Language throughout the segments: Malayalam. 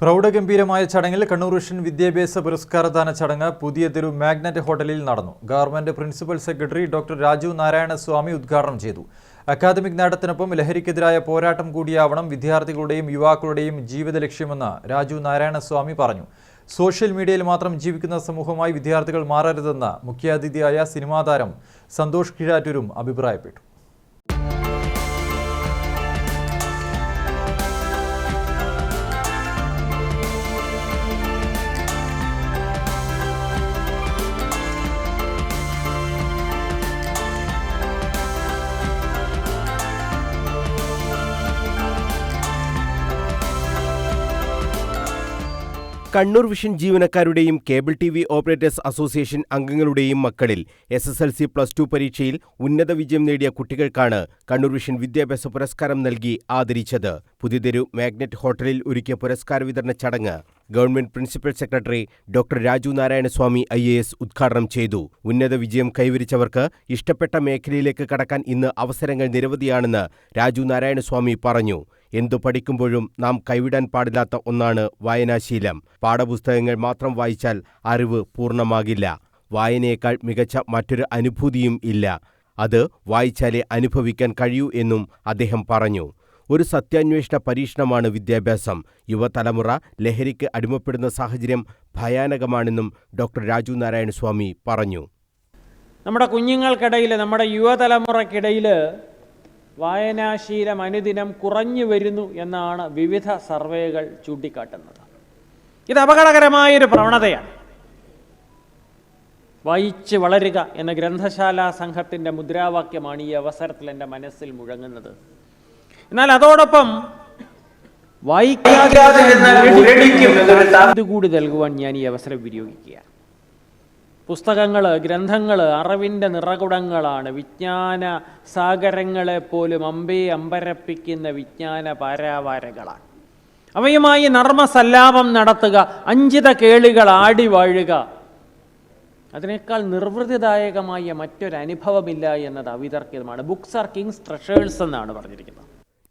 പ്രൗഢഗംഭീരമായ ചടങ്ങിൽ കണ്ണൂർ വിഷൻ വിദ്യാഭ്യാസ പുരസ്കാരദാന ചടങ്ങ് പുതിയ തെരു മാഗ്നറ്റ് ഹോട്ടലിൽ നടന്നു. Government principal secretary doctor Raju Narayana Swamy ഉദ്ഘാടനം ചെയ്തു. അക്കാദമിക് നേട്ടത്തിനൊപ്പം ലഹരിക്കെതിരായ പോരാട്ടം കൂടിയാവണം വിദ്യാർത്ഥികളുടെയും യുവാക്കളുടെയും ജീവിത ലക്ഷ്യമെന്ന് രാജു നാരായണ സ്വാമി പറഞ്ഞു. സോഷ്യൽ മീഡിയയിൽ മാത്രം ജീവിക്കുന്ന സമൂഹമായി വിദ്യാർത്ഥികൾ മാറരുതെന്ന് മുഖ്യാതിഥിയായ സിനിമാതാരം സന്തോഷ് കിഴാറ്റൂരും അഭിപ്രായപ്പെട്ടു. കണ്ണൂർ വിഷൻ ജീവനക്കാരുടെയും cable T V operators association അംഗങ്ങളുടെയും മക്കളിൽ S S L C plus two പരീക്ഷയിൽ ഉന്നത വിജയം നേടിയ കുട്ടികൾക്കാണ് കണ്ണൂർ വിഷൻ വിദ്യാഭ്യാസ പുരസ്കാരം നൽകി ആദരിച്ചത്. പുതിയതെരു മാഗ്നറ്റ് ഹോട്ടലിൽ ഒരുക്കിയ പുരസ്കാര വിതരണ ചടങ്ങ് government principal secretary doctor Raju Narayanaswamy I A S ഉദ്ഘാടനം ചെയ്തു. ഉന്നത വിജയം കൈവരിച്ചവർക്ക് ഇഷ്ടപ്പെട്ട മേഖലയിലേക്ക് കടക്കാൻ ഇന്ന് അവസരങ്ങൾ നിരവധിയാണെന്ന് രാജു നാരായണസ്വാമി പറഞ്ഞു. എന്തു പഠിക്കുമ്പോഴും നാം കൈവിടാൻ പാടില്ലാത്ത ഒന്നാണ് വായനാശീലം. പാഠപുസ്തകങ്ങൾ മാത്രം വായിച്ചാൽ അറിവ് പൂർണമാകില്ല. വായനയേക്കാൾ മികച്ച മറ്റൊരു അനുഭൂതിയും ഇല്ല. അത് വായിച്ചാലേ അനുഭവിക്കാൻ കഴിയൂ എന്നും അദ്ദേഹം പറഞ്ഞു. ഒരു സത്യാന്വേഷണ പരീക്ഷണമാണ് വിദ്യാഭ്യാസം. യുവതലമുറ ലഹരിക്ക് അടിമപ്പെടുന്ന സാഹചര്യം ഭയാനകമാണെന്നും ഡോക്ടർ രാജു നാരായണസ്വാമി പറഞ്ഞു. നമ്മുടെ കുഞ്ഞുങ്ങൾക്കിടയിൽ നമ്മുടെ യുവതലമുറയ്ക്കിടയിൽ വായനാശീലം അനുദിനം കുറഞ്ഞു വരുന്നു എന്നാണ് വിവിധ സർവേകൾ ചൂണ്ടിക്കാട്ടുന്നത്. ഇത് അപകടകരമായൊരു പ്രവണതയാണ്. വായിച്ച് വളരുക എന്ന ഗ്രന്ഥശാല സംഘത്തിന്റെ മുദ്രാവാക്യമാണ് ഈ അവസരത്തിൽ എന്റെ മനസ്സിൽ മുഴങ്ങുന്നത്. എന്നാൽ അതോടൊപ്പം വായിക്കാതെ കൂടി നൽകുവാൻ ഞാൻ ഈ അവസരം വിനിയോഗിക്കുകയാണ്. പുസ്തകങ്ങൾ ഗ്രന്ഥങ്ങൾ അറിവിന്റെ നിറകുടങ്ങളാണ്. വിജ്ഞാന സാഗരങ്ങളെ പോലും അമ്പേ അമ്പരപ്പിക്കുന്ന വിജ്ഞാന പാരാവാരകളാണ്. അവയുമായി നർമ്മസല്ലാപം നടത്തുക അഞ്ചിത കേളികൾ ആടി വാഴുക. അതിനേക്കാൾ നിർവൃതിദായകമായ മറ്റൊരനുഭവമില്ല എന്നത് അവിതർക്കിതമാണ്. ബുക്സ് ആർ കിങ്സ് ട്രഷേഴ്സ് എന്നാണ് പറഞ്ഞിരിക്കുന്നത്.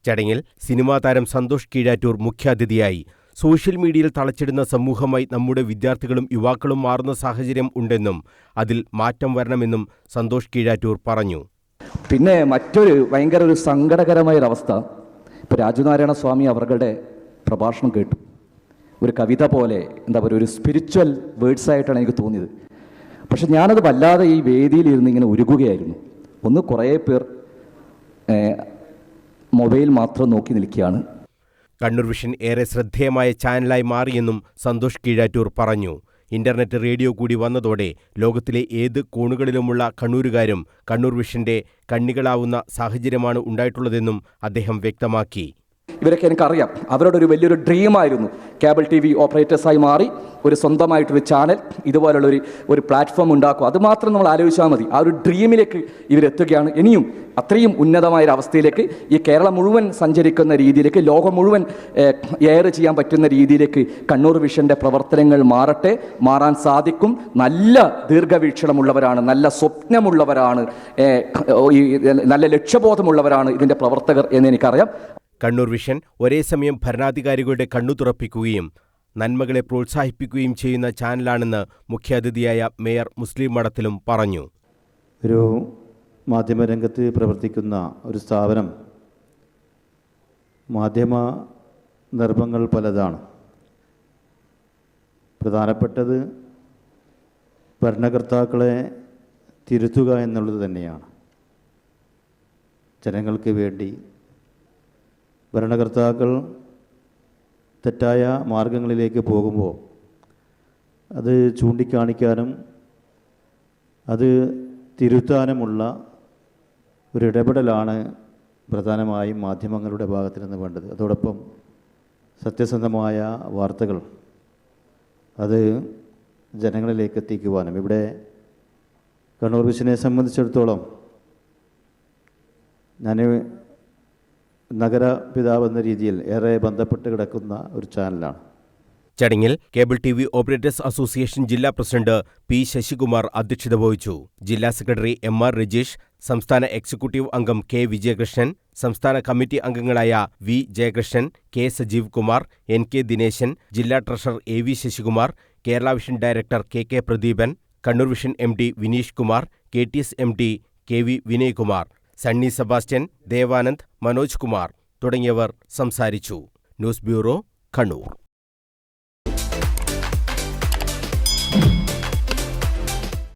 ചടങ്ങിൽ സിനിമാ താരം സന്തോഷ് കീഴാറ്റൂർ മുഖ്യാതിഥിയായി സോഷ്യൽ മീഡിയയിൽ തളച്ചിടുന്ന സമൂഹമായി നമ്മുടെ വിദ്യാർത്ഥികളും യുവാക്കളും മാറുന്ന സാഹചര്യം ഉണ്ടെന്നും അതിൽ മാറ്റം വരണമെന്നും സന്തോഷ് കീഴാറ്റൂർ പറഞ്ഞു. പിന്നെ മറ്റൊരു ഭയങ്കര ഒരു സങ്കടകരമായൊരവസ്ഥ ഇപ്പോൾ രാജുനാരായണ സ്വാമി അവരുടെ പ്രഭാഷണം കേട്ടു. ഒരു കവിത പോലെ എന്താ പറയുക ഒരു സ്പിരിച്വൽ വേർഡ്സ് ആയിട്ടാണ് എനിക്ക് തോന്നിയത്. പക്ഷെ ഞാനത് വല്ലാതെ ഈ വേദിയിൽ ഇരുന്ന് ഇങ്ങനെ ഉരുകുകയായിരുന്നു. ഒന്ന് കുറേ പേർ മൊബൈൽ മാത്രം നോക്കി നിൽക്കുകയാണ്. കണ്ണൂർ വിഷൻ ഏറെ ശ്രദ്ധേയമായ ചാനലായി മാറിയെന്നും സന്തോഷ് കീഴാറ്റൂർ പറഞ്ഞു. ഇന്റർനെറ്റ് റേഡിയോ കൂടി വന്നതോടെ ലോകത്തിലെ ഏത് കോണുകളിലുമുള്ള കണ്ണൂരുകാരും കണ്ണൂർ വിഷന്റെ കണ്ണികളാവുന്ന സാഹചര്യമാണ് ഉണ്ടായിട്ടുള്ളതെന്നും അദ്ദേഹം വ്യക്തമാക്കി. ഇവരൊക്കെ എനിക്കറിയാം. അവരുടെ ഒരു വലിയൊരു ഡ്രീമായിരുന്നു കേബിൾ ടി വി ഓപ്പറേറ്റേഴ്സായി മാറി ഒരു സ്വന്തമായിട്ടൊരു ചാനൽ ഇതുപോലുള്ള ഒരു പ്ലാറ്റ്ഫോം ഉണ്ടാക്കും അതുമാത്രം നമ്മൾ ആലോചിച്ചാൽ മതി. ആ ഒരു ഡ്രീമിലേക്ക് ഇവരെത്തുകയാണ്. ഇനിയും അത്രയും ഉന്നതമായ ഒരു അവസ്ഥയിലേക്ക് ഈ കേരളം മുഴുവൻ സഞ്ചരിക്കുന്ന രീതിയിലേക്ക് ലോകം മുഴുവൻ എയർ ചെയ്യാൻ പറ്റുന്ന രീതിയിലേക്ക് കണ്ണൂർ വിഷന്റെ പ്രവർത്തനങ്ങൾ മാറട്ടെ മാറാൻ സാധിക്കും. നല്ല ദീർഘവീക്ഷണമുള്ളവരാണ് നല്ല സ്വപ്നമുള്ളവരാണ് ഈ നല്ല ലക്ഷ്യബോധമുള്ളവരാണ് ഇതിന്റെ പ്രവർത്തകർ എന്ന് എനിക്കറിയാം. കണ്ണൂർ വിഷൻ ഒരേ സമയം ഭരണാധികാരികളുടെ കണ്ണു തുറപ്പിക്കുകയും നന്മകളെ പ്രോത്സാഹിപ്പിക്കുകയും ചെയ്യുന്ന ചാനലാണെന്ന് മുഖ്യാതിഥിയായ മേയർ മുസ്ലിം മഠത്തിലും പറഞ്ഞു. ഒരു മാധ്യമരംഗത്ത് പ്രവർത്തിക്കുന്ന ഒരു സ്ഥാപനം മാധ്യമ നിർഭങ്ങൾ പലതാണ്. പ്രധാനപ്പെട്ടത് ഭരണകർത്താക്കളെ തിരുത്തുക എന്നുള്ളത് തന്നെയാണ്. ജനങ്ങൾക്ക് വേണ്ടി ഭരണകർത്താക്കൾ തെറ്റായ മാർഗങ്ങളിലേക്ക് പോകുമ്പോൾ അത് ചൂണ്ടിക്കാണിക്കാനും അത് തിരുത്താനുമുള്ള ഒരു ഇടപെടലാണ് പ്രധാനമായും മാധ്യമങ്ങളുടെ ഭാഗത്തു നിന്ന് വേണ്ടത്. അതോടൊപ്പം സത്യസന്ധമായ വാർത്തകൾ അത് ജനങ്ങളിലേക്ക് എത്തിക്കുവാനും. ഇവിടെ കണ്ണൂർ വിഷനെ സംബന്ധിച്ചിടത്തോളം ഞാൻ നഗര പിതാവ് എന്ന രീതിയിൽ ഏറെ ബന്ധപ്പെട്ട് കിടക്കുന്ന ഒരു ചാനലാണ്. ചടങ്ങിൽ cable T V operators association ജില്ലാ പ്രസിഡന്റ് പി ശശികുമാർ അധ്യക്ഷത വഹിച്ചു. ജില്ലാ സെക്രട്ടറി എം ആർ രജീഷ് സംസ്ഥാന എക്സിക്യൂട്ടീവ് അംഗം കെ വിജയകൃഷ്ണൻ സംസ്ഥാന കമ്മിറ്റി അംഗങ്ങളായ V Jayakrishnan K Sajeev Kumar N K Dineshan ജില്ലാ treasurer A V Sasikumar Kerala vision director K K Pradeepan Kannur vision M D Vineesh Kumar K T S M D K V Vinaykumar Sunny Sebastian Devanand Manoj Kumar തുടങ്ങിയവർ സംസാരിച്ചു. News bureau Kannur.